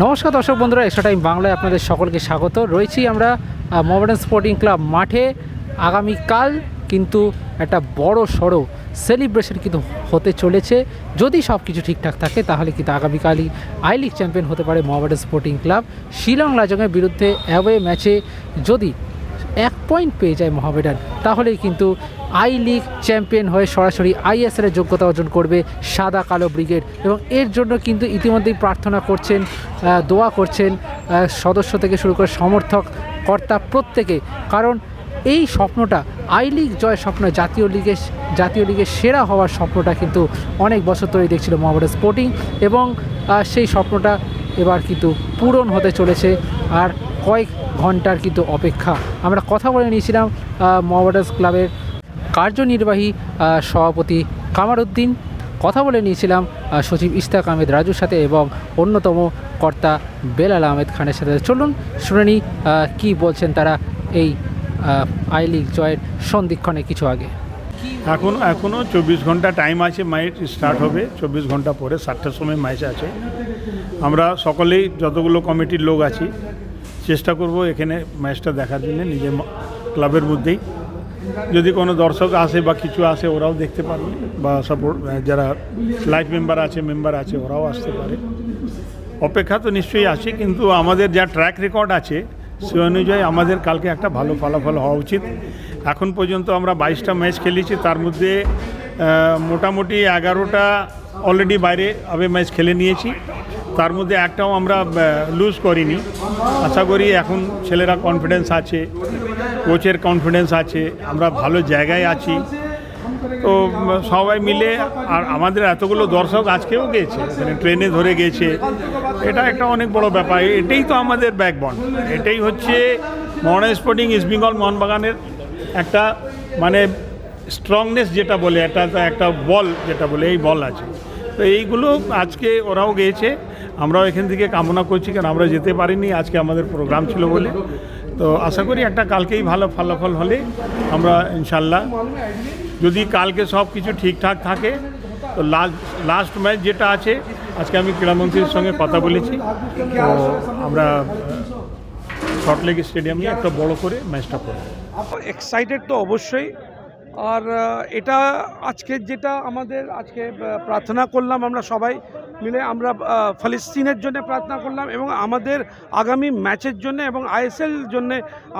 নমস্কার দর্শক বন্ধুরা, এক্সট্রা টাইম বাংলায় আপনাদের সকলকে স্বাগত। রয়েছি আমরা মোহামেডান স্পোর্টিং ক্লাব মাঠে। আগামীকাল কিন্তু একটা বড় সড়ো সেলিব্রেশন কিন্তু হতে চলেছে। যদি সব কিছু ঠিকঠাক থাকে, তাহলে কিন্তু আগামীকালই আই লিগ চ্যাম্পিয়ন হতে পারে মোহামেডান স্পোর্টিং ক্লাব শিলং লাজংয়ের বিরুদ্ধে অ্যাওয়ে ম্যাচে যদি এক পয়েন্ট পেয়ে যায় মোহামেডান। তাহলেই কিন্তু আই লিগ চ্যাম্পিয়ন হয়ে সরাসরি আইএসএল যোগ্যতা অর্জন করবে সাদা কালো ব্রিগেড। এবং এর জন্য কিন্তু ইতিমধ্যেই প্রার্থনা করছেন দোয়া করছেন সদস্য থেকে শুরু করে সমর্থক, কর্তা প্রত্যেকে। কারণ এই স্বপ্নটা আই লিগ জয় স্বপ্ন, জাতীয় লিগে, জাতীয় লিগের সেরা হওয়ার স্বপ্নটা কিন্তু অনেক বছর ধরেই দেখছিল মোহামেডান স্পোর্টিং এবং সেই স্বপ্নটা এবার কিন্তু পূরণ হতে চলেছে। আর কয়েক ঘণ্টার কিন্তু অপেক্ষা। আমরা কথা বলে নিয়েছিলাম মোহামেডান্স ক্লাবের কার্যনির্বাহী সভাপতি কামার উদ্দিন কথা বলে নিয়েছিলাম সচিব ইস্তাক আহমেদ রাজুর সাথে এবং অন্যতম কর্তা বেলাল আহমেদ খানের সাথে। চলুন শুনে নিই কী বলছেন তারা এই আই লিগ জয়ের সন্ধিক্ষণে কিছু আগে। এখন এখনও চব্বিশ ঘণ্টা টাইম আছে ম্যাচ স্টার্ট হবে। চব্বিশ ঘণ্টা পরে, সাতটার সময় ম্যাচ আছে। আমরা সকলেই, যতগুলো কমিটির লোক আছি চেষ্টা করব এখানে ম্যাচটা দেখার জন্য, নিজের ক্লাবের মধ্যেই। যদি কোনো দর্শক আসে বা কিছু আসে, ওরাও দেখতে পারবে। বা সাপোর্ট যারা লাইফ মেম্বার আছে মেম্বার আছে, ওরাও আসতে পারে। অপেক্ষা তো নিশ্চয়ই আছে, কিন্তু আমাদের যা ট্র্যাক রেকর্ড আছে, সে অনুযায়ী আমাদের কালকে একটা ভালো ফলাফল হওয়া উচিত। এখন পর্যন্ত আমরা বাইশটা ম্যাচ খেলেছি, তার মধ্যে মোটামুটি এগারোটা অলরেডি বাইরে আবে ম্যাচ খেলে নিয়েছি। তার মধ্যে একটাও আমরা লুজ করিনি। আশা করি এখন ছেলেরা কনফিডেন্স আছে কোচের কনফিডেন্স আছে, আমরা ভালো জায়গায় আছি। তো সবাই মিলে আর আমাদের এতগুলো দর্শক আজকেও গিয়েছে মানে ট্রেনে ধরে গেছে। এটা একটা অনেক বড় ব্যাপার। এটাই তো আমাদের ব্যাকবন এটাই হচ্ছে মহান স্পোর্টিং ইস্ট বেঙ্গল মোহনবাগানের একটা মানে স্ট্রংনেস যেটা বলে, একটা একটা বল যেটা বলে, এই বল আছে। তো এইগুলো আজকে ওরাও গিয়েছে আমরাও এখান থেকে কামনা করছি, কারণ আমরা যেতে পারিনি, আজকে আমাদের প্রোগ্রাম ছিল বলে। তো আশা করি একটা কালকেই ভালো ফলাফল হলে আমরা ইনশাল্লাহ, যদি কালকে সব কিছু ঠিকঠাক থাকে, তো লাস্ট লাস্ট ম্যাচ যেটা আছে, আজকে আমি ক্রীড়ামন্ত্রীর সঙ্গে কথা বলেছি। তো আমরা শর্টলেগ স্টেডিয়ামে একটা বড় করে ম্যাচটা করব। এক্সাইটেড তো অবশ্যই। আর এটা আজকে যেটা আমাদের আজকে প্রার্থনা করলাম আমরা সবাই মিলে আমরা ফালিস্তিনের জন্য প্রার্থনা করলাম এবং আমাদের আগামী ম্যাচের জন্য এবং আইএসএল জন্য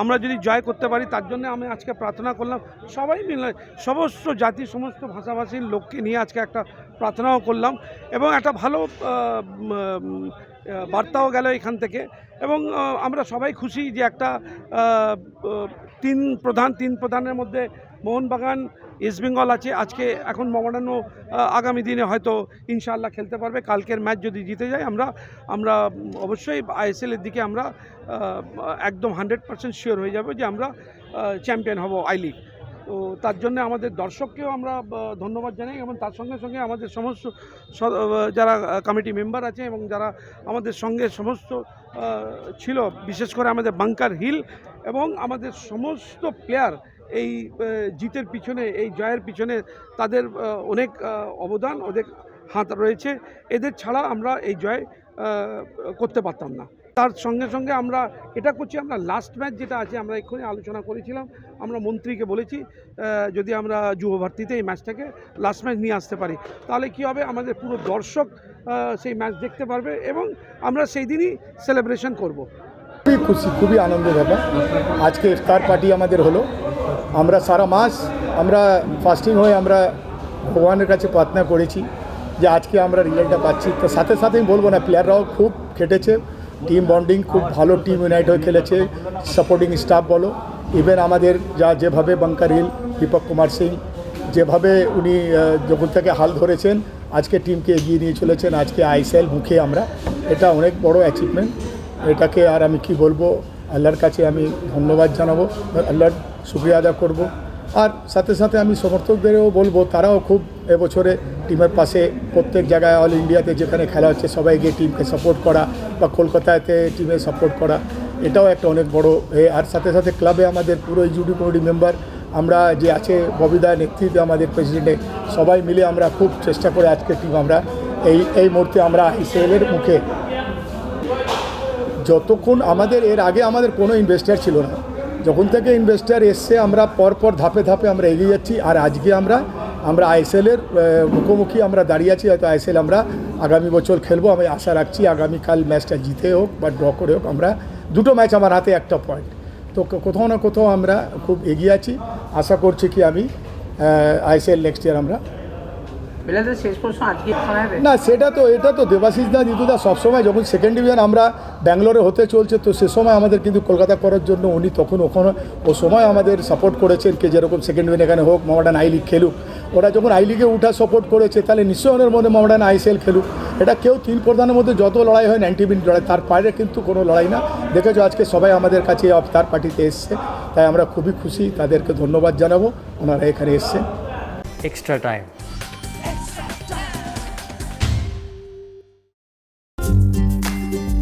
আমরা যদি জয় করতে পারি, তার জন্য আমি আজকে প্রার্থনা করলাম। সবাই মিলে, সমস্ত জাতি, সমস্ত ভাষাভাষীর লোককে নিয়ে আজকে একটা প্রার্থনাও করলাম এবং একটা ভালো বার্তাও গেল এখান থেকে। এবং আমরা সবাই খুশি যে একটা তিন প্রধান, তিন প্রধানের মধ্যে মোহনবাগান ইস্টবেঙ্গল আছে। আজকে এখন মোহামেডানও আগামী দিনে হয়তো ইনশাআল্লাহ খেলতে পারবে। কালকের ম্যাচ যদি জিতে যায়, আমরা আমরা অবশ্যই আইএসএলের দিকে আমরা একদম হান্ড্রেড পার্সেন্ট শিওর হয়ে যাব যে আমরা চ্যাম্পিয়ন হব আই লিগ। তো তার জন্য আমাদের দর্শককেও আমরা ধন্যবাদ জানাই এবং তার সঙ্গে সঙ্গে আমাদের সমস্ত যারা কমিটি মেম্বার আছে এবং যারা আমাদের সঙ্গে সমস্ত ছিল, বিশেষ করে আমাদের বাংকার হিল এবং আমাদের সমস্ত প্লেয়ার এই জিতের পিছনে, এই জয়ের পিছনে তাদের অনেক অবদান ওদের হাত রয়েছে। এদের ছাড়া আমরা এই জয় করতে পারতাম না। তার সঙ্গে সঙ্গে আমরা এটা করছি, আমরা লাস্ট ম্যাচ যেটা আছে, আমরা এক্ষুনি আলোচনা করেছিলাম, আমরা মন্ত্রীকে বলেছি যদি আমরা যুব ভারতীতে এই ম্যাচটাকে লাস্ট ম্যাচ নিয়ে আসতে পারি, তাহলে কি হবে? আমাদের পুরো দর্শক সেই ম্যাচ দেখতে পারবে এবং আমরা সেই দিনই সেলিব্রেশন করব। খুবই খুশি, খুবই আনন্দের ব্যাপার। আজকে ইফতার পার্টি আমাদের হলো। আমরা সারা মাস আমরা ফাস্টিং হয়ে আমরা ভগবানের কাছে প্রার্থনা করেছি যে আজকে আমরা রিজাল্টটা পাচ্ছি। তো সাথে সাথে আমি বলব না প্লেয়াররাও খুব খেটেছে। টিম বন্ডিং খুব ভালো টিম ইউনাইট হয়ে খেলেছে। সাপোর্টিং স্টাফ বলো ইভেন আমাদের যা যেভাবে বাঙ্কার হিল দীপক কুমার সিং যেভাবে উনি যখন থেকে হাল ধরেছেন, আজকে টিমকে এগিয়ে নিয়ে চলেছেন, আজকে আইসিএল মুখে আমরা। এটা অনেক বড় অ্যাচিভমেন্ট এটাকে আর আমি কি বলব, আল্লাহর কাছে আমি ধন্যবাদ জানাব, আল্লাহর শুক্রিয়া আদা করব। আর সাথে সাথে আমি সমর্থকদেরও বলব, তারাও খুব এবছরে টিমের পাশে প্রত্যেক জায়গায় অল ইন্ডিয়াতে যেখানে খেলা হচ্ছে, সবাই গিয়ে টিমকে সাপোর্ট করা বা কলকাতাতে টিমে সাপোর্ট করা, এটাও একটা অনেক বড় এ। আর সাথে সাথে ক্লাবে আমাদের পুরো ইউডি কমিটি মেম্বার আমরা যে আছে ববিদা নেতৃত্বে আমাদের প্রেসিডেন্টে সবাই মিলে আমরা খুব চেষ্টা করে আজকে টিম আমরা এই এই মুহূর্তে আমরা আইসিএলের মুখে। যতক্ষণ আমাদের, এর আগে আমাদের কোনো ইনভেস্টার ছিল না যখন থেকে ইনভেস্টার এসছে, আমরা পর পর ধাপে ধাপে আমরা এগিয়ে যাচ্ছি। আর আজকে আমরা আমরা আইএসএলের মুখোমুখি আমরা দাঁড়িয়ে আছি। হয়তো আইএসএল আমরা আগামী বছর খেলব। আমি আশা রাখছি আগামীকাল ম্যাচটা জিতে হোক বা ড্র করে হোক, আমরা দুটো ম্যাচ আমার হাতে, একটা পয়েন্ট তো কোথাও না কোথাও আমরা খুব এগিয়ে আছি। আশা করছি কি আমি আইএসএল নেক্সট ইয়ার আমরা না সেটা তো এটা তো দেবাশিস দা দিদুদা সবসময় যখন সেকেন্ড ডিভিশন আমরা ব্যাঙ্গালোরে হতে চলছে তো সে সময় আমাদের কিন্তু কলকাতা করার জন্য উনি তখন ওখানে ও সময় আমাদের সাপোর্ট করেছেন কে যেরকম সেকেন্ড ডিভিশন এখানে হোক মোহামেডান আই লিগ খেলুক। ওরা যখন আই লিগে উঠা সাপোর্ট করেছে তাহলে নিশ্চয়ই ওনার মধ্যে মোহামেডান আইসিএল খেলুক। এটা কেউ তিন প্রধানের মধ্যে যত লড়াই হয় নাইনটি মিনিট লড়াই তার বাইরে কিন্তু কোনো লড়াই না। দেখেছ আজকে সবাই আমাদের কাছে তার পার্টিতে এসছে। তাই আমরা খুবই খুশি তাদেরকে ধন্যবাদ জানাব ওনারা এখানে এসছেন। Extra time.